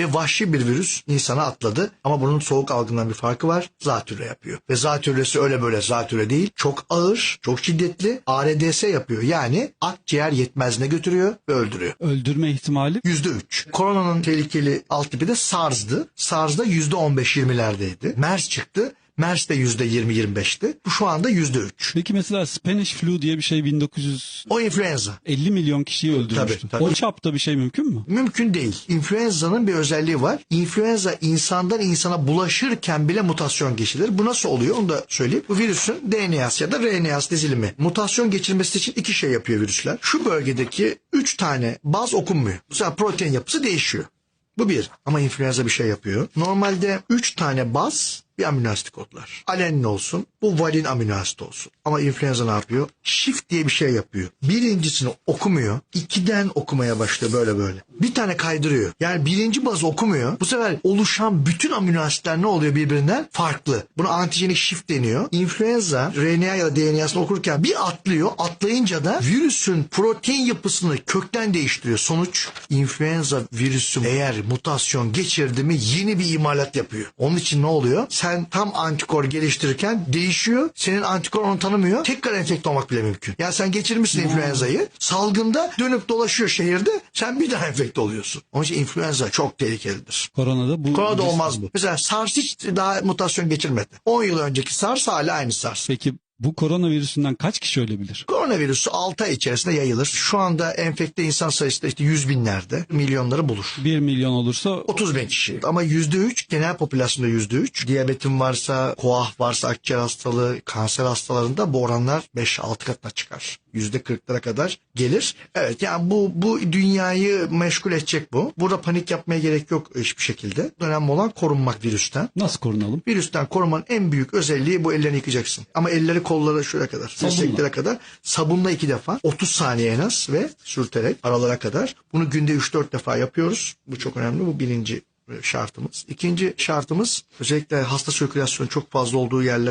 ve vahşi bir virüs insana atladı. Ama bunun soğuk algından bir farkı var. Zatürre yapıyor. Ve zatürresi öyle böyle zatürre değil. Çok ağır, çok şiddetli ARDS yapıyor. Yani akciğer yetmezliğine götürüyor ve öldürüyor. Öldürme ihtimali Yüzde üç. Koronanın tehlikeli alt tipi de SARS'dı. SARS'da yüzde on beş yirmilerdeydi. MERS çıktı. MERS de yüzde yirmi yirmi beşti. Bu şu anda yüzde üç. Peki mesela Spanish flu diye bir şey 1950 O influenza. milyon kişiyi öldürmüştü. Tabii, tabii. O çapta bir şey mümkün mü? Mümkün değil. İnfluenza'nın bir özelliği var. İnfluenza insandan insana bulaşırken bile mutasyon geçirir. Bu nasıl oluyor onu da söyleyeyim. Bu virüsün DNA'sı ya da RNA'sı dizilimi. Mutasyon geçirmesi için iki şey yapıyor virüsler. Şu bölgedeki üç tane baz okunmuyor. Sefer protein yapısı değişiyor. Bu bir. Ama influenza bir şey yapıyor. Normalde üç tane baz bir amino kodlar. Alenin olsun, bu valin amino olsun. Ama influenza ne yapıyor? Shift diye bir şey yapıyor. Birincisini okumuyor, ikiden okumaya başlıyor böyle böyle. Bir tane kaydırıyor. Yani birinci bazı okumuyor. Bu sefer oluşan bütün amino ne oluyor birbirinden? Farklı. Buna antijenik shift deniyor. Influenza RNA ya da DNA'sını okurken bir atlıyor. Atlayınca da virüsün protein yapısını kökten değiştiriyor. Sonuç influenza virüsü eğer mutasyon geçirdi mi yeni bir imalat yapıyor. Onun için ne oluyor? Sen tam antikor geliştirirken değişiyor. Senin antikor onu tanımıyor. Tekrar enfekte olmak bile mümkün. Yani sen geçirmişsin influenza'yı. Salgında dönüp dolaşıyor şehirde. Sen bir daha enfekte oluyorsun. Onun için influenza çok tehlikelidir. Koronada bu Koronada olmaz bu. Mesela SARS hiç daha mutasyon geçirmedi. 10 yıl önceki SARS hala aynı SARS. Peki bu koronavirüsünden kaç kişi ölebilir? Koronavirüsü 6 ay içerisinde yayılır. Şu anda enfekte insan sayısı da işte yüz binlerde milyonları bulur. 1 milyon olursa 30 bin kişi. Ama yüzde üç genel popülasyonda yüzde üç. Diyabetin varsa, koah varsa, akciğer hastalığı, kanser hastalarında bu oranlar 5-6 katına çıkar. Yüzde kırklara kadar gelir. Evet yani bu, bu dünyayı meşgul edecek bu. Burada panik yapmaya gerek yok hiçbir şekilde. Önemli olan korunmak virüsten. nasıl korunalım? Virüsten korumanın en büyük özelliği bu ellerini yıkacaksın. Ama elleri kolları şuraya kadar, dirseklere kadar sabunla iki defa 30 saniye en az ve sürterek aralara kadar. Bunu günde 3-4 defa yapıyoruz. Bu çok önemli. Bu birinci e, şartımız. İkinci şartımız özellikle hasta sirkülasyonu çok fazla olduğu yerler